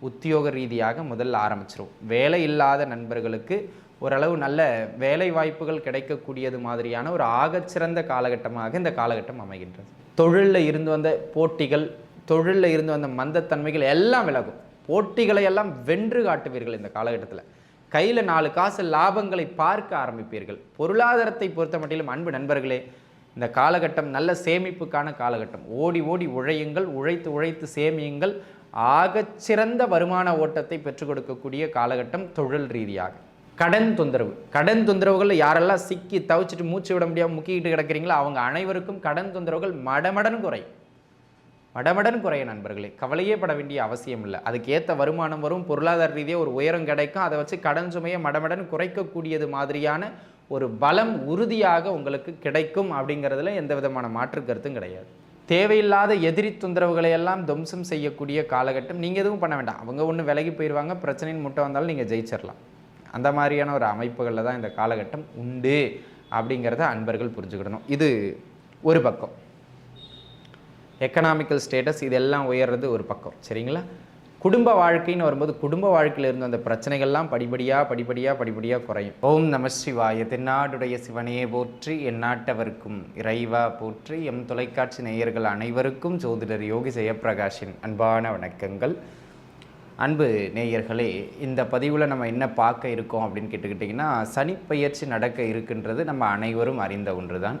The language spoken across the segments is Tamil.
உத்தியோக ரீதியாக முதல்ல ஆரம்பிச்சிரும். வேலை இல்லாத நண்பர்களுக்கு ஓரளவு நல்ல வேலை வாய்ப்புகள் கிடைக்கக்கூடியது மாதிரியான ஒரு ஆகச்சிறந்த காலகட்டமாக இந்த காலகட்டம் அமைகின்றது. தொழிலில் இருந்து வந்த போட்டிகள் தொழிலில் இருந்து வந்த மந்தத்தன்மைகள் எல்லாம் விலகும். போட்டிகளை எல்லாம் வென்று காட்டுவீர்கள் இந்த காலகட்டத்தில். கையில் நாலு காசு லாபங்களை பார்க்க ஆரம்பிப்பீர்கள். பொருளாதாரத்தை பொறுத்த மட்டிலும் அன்பு நண்பர்களே இந்த காலகட்டம் நல்ல சேமிப்புக்கான காலகட்டம். ஓடி ஓடி உழையுங்கள் உழைத்து உழைத்து சேமியுங்கள். ஆகச்சிறந்த வருமான ஓட்டத்தை பெற்றுக் கொடுக்கக்கூடிய காலகட்டம் தொழில் ரீதியாக. கடன் தொந்தரவு. கடன் தொந்தரவுகள் யாரெல்லாம் சிக்கி தவிச்சிட்டு மூச்சு விட முடியாமல் முக்கிக்கிட்டு கிடக்கிறீங்களோ அவங்க அனைவருக்கும் கடன் தொந்தரவுகள் மடமடன் குறையும் மடமடன் குறைய நண்பர்களே கவலையே பட வேண்டிய அவசியம் இல்லை. அதுக்கேற்ற வருமானம் வரும் பொருளாதார ரீதியாக ஒரு உயரம் கிடைக்கும் அதை வச்சு கடன் சுமையை மடமடன் குறைக்கக்கூடியது மாதிரியான ஒரு பலம் உறுதியாக உங்களுக்கு கிடைக்கும் அப்படிங்கிறதுல எந்த விதமான மாற்று கருத்தும் கிடையாது. தேவையில்லாத எதிரி தொந்தரவுகளை எல்லாம் துவம்சம் செய்யக்கூடிய காலகட்டம். நீங்கள் எதுவும் பண்ண வேண்டாம். அவங்க ஒன்று விலகி போயிடுவாங்க பிரச்சனையின் முட்டை வந்தாலும் நீங்கள் ஜெயிச்சிடலாம் அந்த மாதிரியான ஒரு அமைப்புகளில் தான் இந்த காலகட்டம் உண்டு அப்படிங்கிறத அன்பர்கள் புரிஞ்சுக்கிடணும். இது ஒரு பக்கம். எக்கனாமிக்கல் ஸ்டேட்டஸ் இதெல்லாம் உயர்றது ஒரு பக்கம். சரிங்களா? குடும்ப வாழ்க்கைன்னு வரும்போது குடும்ப வாழ்க்கையில் இருந்த அந்த பிரச்சனைகள்லாம் படிப்படியாக படிப்படியாக படிப்படியாக குறையும். ஓம் நம சிவாய தென்னாடுடைய சிவனையே போற்றி எந்நாட்டவர்க்கும் இறைவா போற்றி எம் தொலைக்காட்சி நேயர்கள் அனைவருக்கும் ஜோதிடர் யோகி ஜெயப்பிரகாஷின் அன்பான வணக்கங்கள். அன்பு நேயர்களே இந்த பதிவில் நம்ம என்ன பார்க்க இருக்கோம் அப்படின்னு கேட்டுக்கிட்டிங்கன்னா சனிப்பெயர்ச்சி நடக்க இருக்கின்றது நம்ம அனைவரும் அறிந்த ஒன்று தான்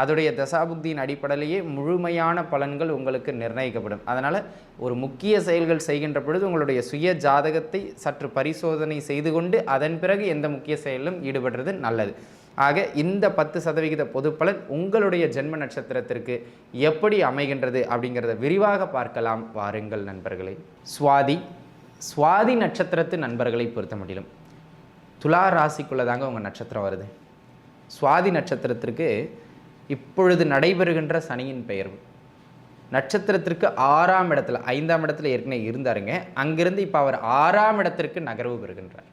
அதோடைய தசாபுக்தியின் அடிப்படையிலேயே முழுமையான பலன்கள் உங்களுக்கு நிர்ணயிக்கப்படும். அதனால் ஒரு முக்கிய செயல்கள் செய்கின்ற பொழுது உங்களுடைய சுய ஜாதகத்தை சற்று பரிசோதனை செய்து கொண்டு அதன் பிறகு எந்த முக்கிய செயலிலும் ஈடுபடுறது நல்லது. ஆக இந்த பத்து சதவிகித பொதுப்பலன் உங்களுடைய ஜென்ம நட்சத்திரத்திற்கு எப்படி அமைகின்றது அப்படிங்கிறத விரிவாக பார்க்கலாம். வாருங்கள் நண்பர்களே. சுவாதி சுவாதி நட்சத்திரத்து நண்பர்களை பொறுத்த முடியும் துலா ராசிக்குள்ளே தாங்க உங்கள் நட்சத்திரம் வருது. சுவாதி நட்சத்திரத்திற்கு இப்பொழுது நடைபெறுகின்ற சனியின் பெயர்வு. நட்சத்திரத்திற்கு ஆறாம் இடத்துல ஐந்தாம் இடத்துல ஏற்கனவே இருந்தாருங்க. அங்கிருந்து இப்போ அவர் ஆறாம் இடத்திற்கு நகர்வு பெறுகின்றார்.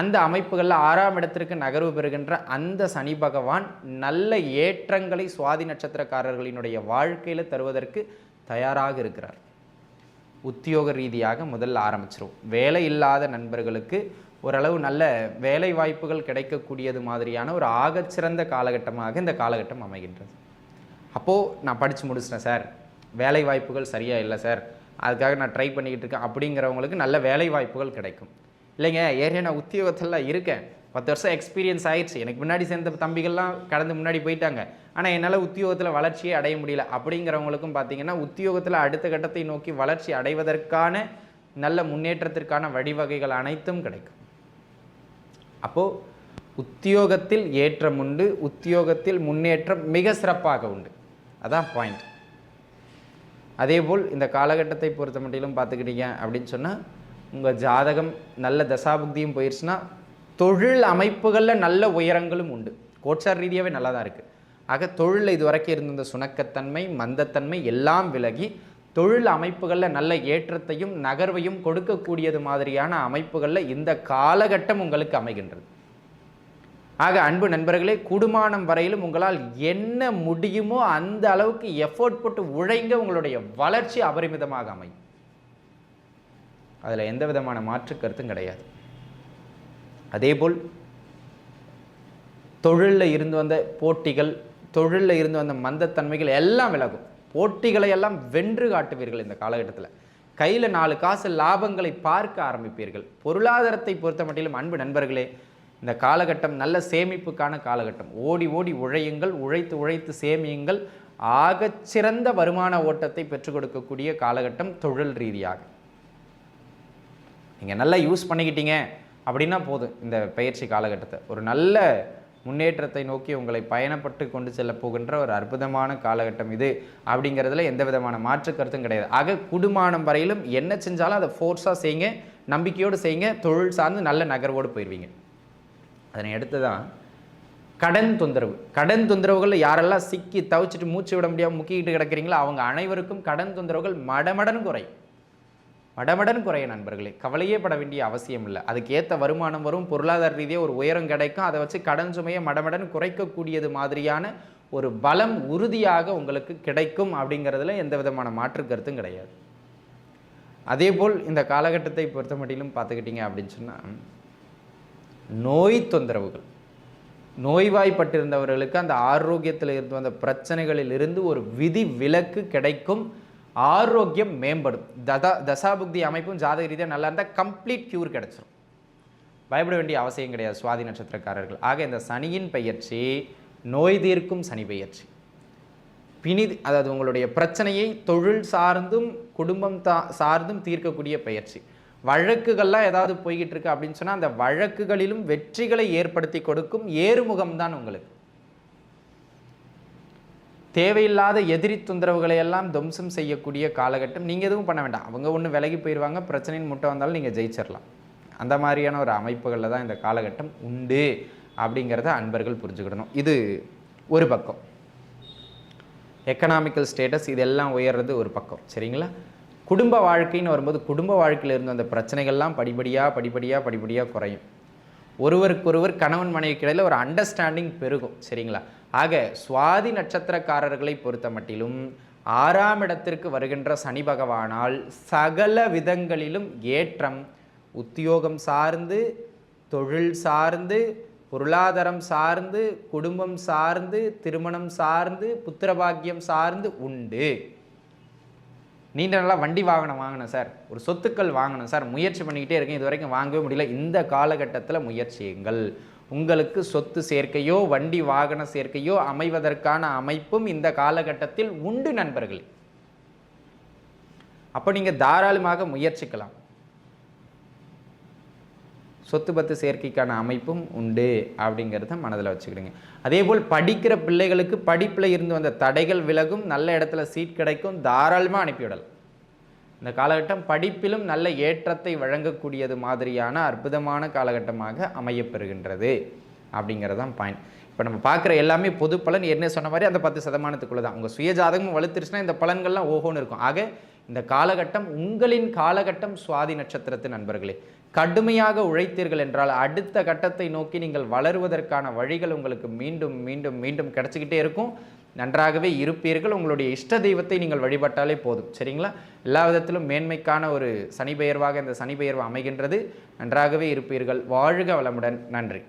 அந்த அமைப்புகளில் ஆறாம் இடத்திற்கு நகர்வு பெறுகின்ற அந்த சனி பகவான் நல்ல ஏற்றங்களை சுவாதி நட்சத்திரக்காரர்களினுடைய வாழ்க்கையில் தருவதற்கு தயாராக இருக்கிறார். உத்தியோக ரீதியாக முதல்ல ஆரம்பிச்சிரும் வேலை இல்லாத நண்பர்களுக்கு ஓரளவு நல்ல வேலை வாய்ப்புகள் கிடைக்கக்கூடியது மாதிரியான ஒரு ஆகச்சிறந்த காலகட்டமாக இந்த காலகட்டம் அமைகின்றது. அப்போது நான் படித்து முடிச்சிட்டேன் சார். வேலை வாய்ப்புகள் சரியாக இல்லை சார். அதுக்காக நான் ட்ரை பண்ணிக்கிட்டு இருக்கேன் அப்படிங்கிறவங்களுக்கு நல்ல வேலை வாய்ப்புகள் கிடைக்கும். இல்லைங்க ஏற்கனவே நான் உத்தியோகத்தில் இருக்கேன். பத்து வருஷம் எக்ஸ்பீரியன்ஸ் ஆயிடுச்சு. எனக்கு முன்னாடி சேர்ந்த தம்பிகள்லாம் கடந்து முன்னாடி போயிட்டாங்க. ஆனால் என்னால் உத்தியோகத்தில் வளர்ச்சியே அடைய முடியல. அப்படிங்கிறவங்களுக்கும் பார்த்தீங்கன்னா உத்தியோகத்தில் அடுத்த கட்டத்தை நோக்கி வளர்ச்சி அடைவதற்கான நல்ல முன்னேற்றத்திற்கான வழிவகைகள் அனைத்தும் கிடைக்கும். அப்போது உத்தியோகத்தில் ஏற்றம் உண்டு உத்தியோகத்தில் முன்னேற்றம் மிக சிறப்பாக உண்டு. அதான் பாயிண்ட் அதேபோல் இந்த காலகட்டத்தை பொறுத்த மட்டிலும் பார்த்துக்கிட்டீங்க அப்படின்னு சொன்னால் உங்கள் ஜாதகம் நல்ல தசாபுக்தியும் போயிடுச்சுன்னா தொழில் அமைப்புகளில் நல்ல உயரங்களும் உண்டு. கோட்சார் ரீதியாகவே நல்லா தான் இருக்குது ஆக தொழிலில் இது வரைக்கும் இருந்த இந்த சுணக்கத்தன்மை மந்தத்தன்மை எல்லாம் விலகி தொழில் அமைப்புகளில் நல்ல ஏற்றத்தையும் நகர்வையும் கொடுக்கக்கூடியது மாதிரியான அமைப்புகளில் இந்த காலகட்டம் உங்களுக்கு அமைகின்றது. ஆக அன்பு நண்பர்களே குடுமானம் வரையிலும் உங்களால் என்ன முடியுமோ அந்த அளவுக்கு எஃபோர்ட் போட்டு உழைங்க உங்களுடைய வளர்ச்சி அபரிமிதமாக அமையும். அதில் எந்த விதமான மாற்று கருத்தும் கிடையாது. அதேபோல் தொழிலில் இருந்து வந்த போட்டிகள் தொழிலில் இருந்து வந்த மந்தத்தன்மைகள் எல்லாம் விலகும். போட்டிகளை எல்லாம் வென்று காட்டுவீர்கள் இந்த காலகட்டத்தில். கையில் நாலு காசு லாபங்களை பார்க்க ஆரம்பிப்பீர்கள். பொருளாதாரத்தை பொறுத்த மட்டிலும் அன்பு நண்பர்களே இந்த காலகட்டம் நல்ல சேமிப்புக்கான காலகட்டம். ஓடி ஓடி உழையுங்கள் உழைத்து உழைத்து சேமியுங்கள். ஆகச்சிறந்த வருமான ஓட்டத்தை பெற்றுக் கொடுக்கக்கூடிய காலகட்டம் தொழில் ரீதியாக. நீங்கள் நல்லா யூஸ் பண்ணிக்கிட்டீங்க அப்படின்னா போதும் இந்த பயிற்சி காலகட்டத்தை. ஒரு நல்ல முன்னேற்றத்தை நோக்கி உங்களை பயணப்பட்டு கொண்டு செல்ல போகின்ற ஒரு அற்புதமான காலகட்டம் இது. அப்படிங்கிறதுல எந்த விதமான மாற்று கருத்தும் கிடையாது. ஆக குடுமானம் வரையிலும் என்ன செஞ்சாலும் அதை ஃபோர்ஸாக செய்யுங்க நம்பிக்கையோடு செய்யுங்க தொழில் சார்ந்து நல்ல நகர்வோடு போயிடுவீங்க அதனை அடுத்து தான் கடன் தொந்தரவு. கடன் தொந்தரவுகளில் யாரெல்லாம் சிக்கி தவிச்சிட்டு மூச்சு விட முடியாமல் முக்கிக்கிட்டு கிடக்கிறீங்களோ அவங்க அனைவருக்கும் கடன் தொந்தரவுகள் மடமடன் குறையும். மடமடன் குறைய நண்பர்களே கவலையே பட வேண்டிய அவசியம் இல்லை அதுக்கேற்ற வருமானம் வரும் பொருளாதார ரீதியாக ஒரு உயரம் கிடைக்கும் அதை வச்சு கடன் சுமையை மடமடன் குறைக்கக்கூடியது மாதிரியான ஒரு பலம் உறுதியாக உங்களுக்கு கிடைக்கும் அப்படிங்கிறதுல எந்த விதமான மாற்று கருத்தும் கிடையாது. அதேபோல் இந்த காலகட்டத்தை பொறுத்த மட்டிலும் பார்த்துக்கிட்டீங்க அப்படின்னு சொன்னால் நோய் தொந்தரவுகள். நோய்வாய்ப்பட்டிருந்தவர்களுக்கு அந்த ஆரோக்கியத்தில் இருந்து வந்த பிரச்சனைகளில் இருந்து ஒரு விதி விலக்கு கிடைக்கும். ஆரோக்கியம் மேம்படும். ததா தசாபுக்தி அமைப்பும் ஜாதக ரீதியாக நல்லா இருந்தால் கம்ப்ளீட் க்யூர் கிடச்சிரும். பயப்பட வேண்டிய அவசியம் கிடையாது சுவாதி நட்சத்திரக்காரர்கள். ஆக இந்த சனியின் பெயர்ச்சி நோய் தீர்க்கும் சனி பெயர்ச்சி. பிணி அதாவது உங்களுடைய பிரச்சனையை தொழில் சார்ந்தும் குடும்பம் தா சார்ந்தும் தீர்க்கக்கூடிய பயிற்சி வழக்குகள்லாம் ஏதாவது போய்கிட்டு இருக்கு அப்படின்னு சொன்னால் அந்த வழக்குகளிலும் வெற்றிகளை ஏற்படுத்தி கொடுக்கும் ஏறுமுகம் தான் உங்களுக்கு. தேவையில்லாத எதிரி தொந்தரவுகளை எல்லாம் துவம்சம் செய்யக்கூடிய காலகட்டம். நீங்கள் எதுவும் பண்ண வேண்டாம். அவங்க ஒன்று விலகி போயிடுவாங்க பிரச்சனையின் முட்டை வந்தாலும் நீங்கள் ஜெயிச்சிடலாம் அந்த மாதிரியான ஒரு அமைப்புகளில் தான் இந்த காலகட்டம் உண்டு அப்படிங்கிறத அன்பர்கள் புரிஞ்சுக்கிடணும். இது ஒரு பக்கம். எக்கனாமிக்கல் ஸ்டேட்டஸ் இதெல்லாம் உயர்றது ஒரு பக்கம். சரிங்களா? குடும்ப வாழ்க்கைன்னு வரும்போது குடும்ப வாழ்க்கையில் இருந்த அந்த பிரச்சனைகள்லாம் படிப்படியாக படிப்படியாக படிப்படியாக குறையும். ஒருவருக்கொருவர் கணவன் மனைவிக்கு இடையில் ஒரு அண்டர்ஸ்டாண்டிங் பெருகும். சரிங்களா? ஆக சுவாதி நட்சத்திரக்காரர்களை பொறுத்த மட்டிலும் ஆறாம் இடத்திற்கு வருகின்ற சனி பகவானால் சகல விதங்களிலும் ஏற்றம் உத்தியோகம் சார்ந்து தொழில் சார்ந்து பொருளாதாரம் சார்ந்து குடும்பம் சார்ந்து திருமணம் சார்ந்து புத்திரபாக்கியம் சார்ந்து உண்டு. நீண்ட நாளாக வண்டி வாகனம் வாங்கணும் சார். ஒரு சொத்துக்கள் வாங்கணும் சார். முயற்சி பண்ணிக்கிட்டே இருக்கேன். இது வரைக்கும் வாங்கவே முடியல. இந்த காலகட்டத்தில் முயற்சியுங்கள். உங்களுக்கு சொத்து சேர்க்கையோ வண்டி வாகன சேர்க்கையோ அமைவதற்கான அமைப்பும் இந்த காலகட்டத்தில் உண்டு நண்பர்களே. அப்போ நீங்கள் தாராளமாக முயற்சிக்கலாம். சொத்து பத்து சேர்க்கைக்கான அமைப்பும் உண்டு அப்படிங்கிறத மனதில் வச்சுக்கிடுங்க. அதே போல் படிக்கிற பிள்ளைகளுக்கு படிப்பில் இருந்து வந்த தடைகள் விலகும் நல்ல இடத்துல சீட் கிடைக்கும் தாராளமாக அனுப்பிவிடலாம் இந்த காலகட்டம் படிப்பிலும் நல்ல ஏற்றத்தை வழங்கக்கூடியது மாதிரியான அற்புதமான காலகட்டமாக அமையப்பெறுகின்றது அப்படிங்கிறதான் பாயிண்ட் இப்போ நம்ம பார்க்குற எல்லாமே பொது பலன் என்ன சொன்ன மாதிரி அந்த பத்து சதமானத்துக்குள்ளே தான். உங்கள் சுய ஜாதகமும் வலுத்துருச்சுன்னா இந்த பலன்கள்லாம் ஓஹோன்னு இருக்கும். ஆக இந்த காலகட்டம் உங்களின் காலகட்டம் சுவாதி நட்சத்திரத்து நண்பர்களே. கடுமையாக உழைத்தீர்கள் என்றால் அடுத்த கட்டத்தை நோக்கி நீங்கள் வளருவதற்கான வழிகள் உங்களுக்கு மீண்டும் மீண்டும் மீண்டும் கிடச்சிக்கிட்டே இருக்கும். நன்றாகவே இருப்பீர்கள். உங்களுடைய இஷ்ட தெய்வத்தை நீங்கள் வழிபட்டாலே போதும். சரிங்களா? எல்லா விதத்திலும் மேன்மைக்கான ஒரு சனி பெயர்வாக இந்த சனி பெயர்வு அமைகின்றது. நன்றாகவே இருப்பீர்கள். வாழ்க வளமுடன். நன்றி.